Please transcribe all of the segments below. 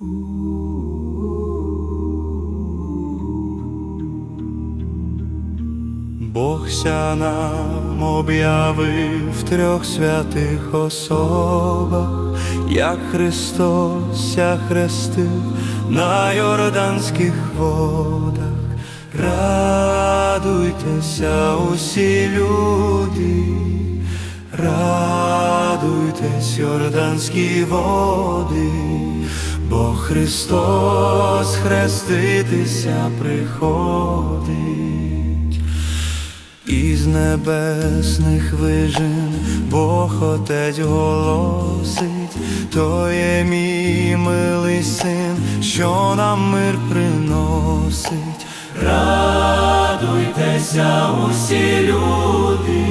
Бог ся нам об'явив трьох святих особах, як Христос хрестив на Йорданських водах. Радуйтеся усі люди, радуйтесь, Йорданські води, бо Христос хреститися приходить. Із небесних вижин Бог Отець голосить, то є мій милий син, що нам мир приносить. Радуйтеся усі люди,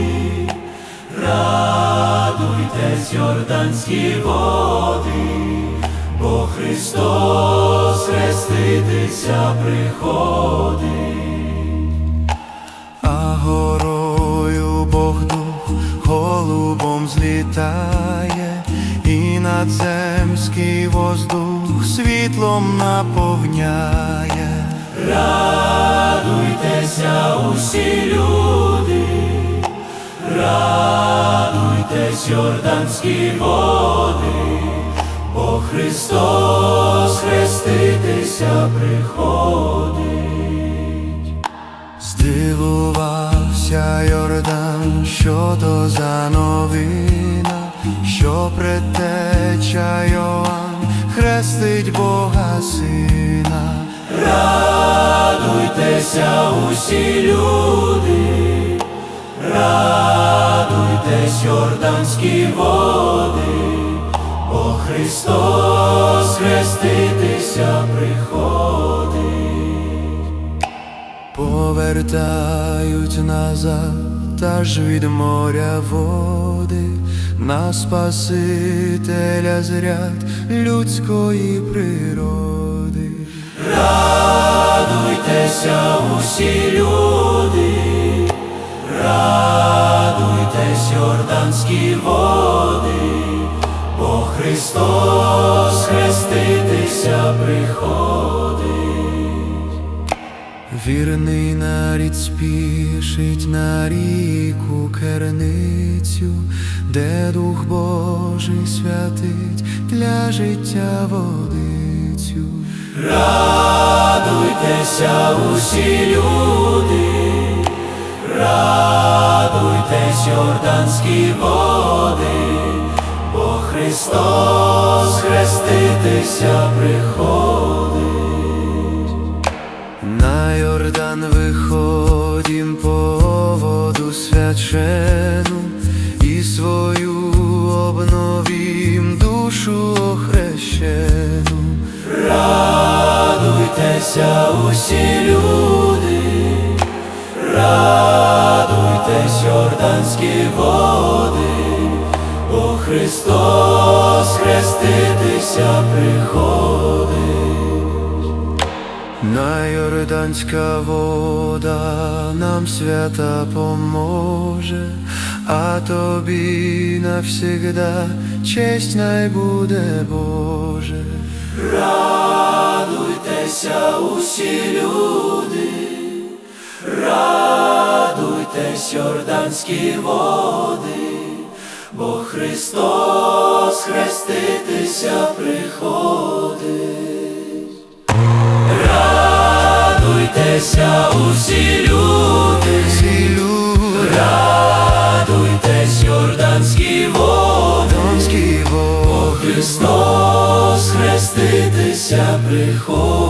радуйтесь, Йорданські води, бо Христос хреститися приходить. А горою Бог дух голубом злітає, і надземський воздух світлом наповняє. Радуйтеся усі люди, радуйтесь, Йорданські води, Христос хреститися приходить. Здивувався Йордан, що то за новина, що предтеча Йоанн хрестить Бога Сина. Радуйтеся усі люди, радуйтесь, Йорданські води, Христос хреститися приходить. Повертають назад аж від моря води, на Спасителя зряд людської природи. Радуйтеся усі люди, радуйтесь, Йорданські води, Христос хреститися приходить. Вірний нарід спішить на ріку керницю, де Дух Божий святить для життя водицю. Радуйтеся усі люди, хреститися приходить. На Йордан виходім по воду свячену і свою обновім душу охрещену. Радуйтеся усі люди, радуйтесь, Йорданські води, бо Христос хреститися приходить. На Йорданська вода нам свята поможе, а тобі навсігда честь най буде Боже. Радуйтеся усі люди, радуйтесь, Йорданські води, бо Христос хреститися приходить. Радуйтеся усі люди, всі люди, радуйтесь, Йорданські води, бо Христос хреститися приходить.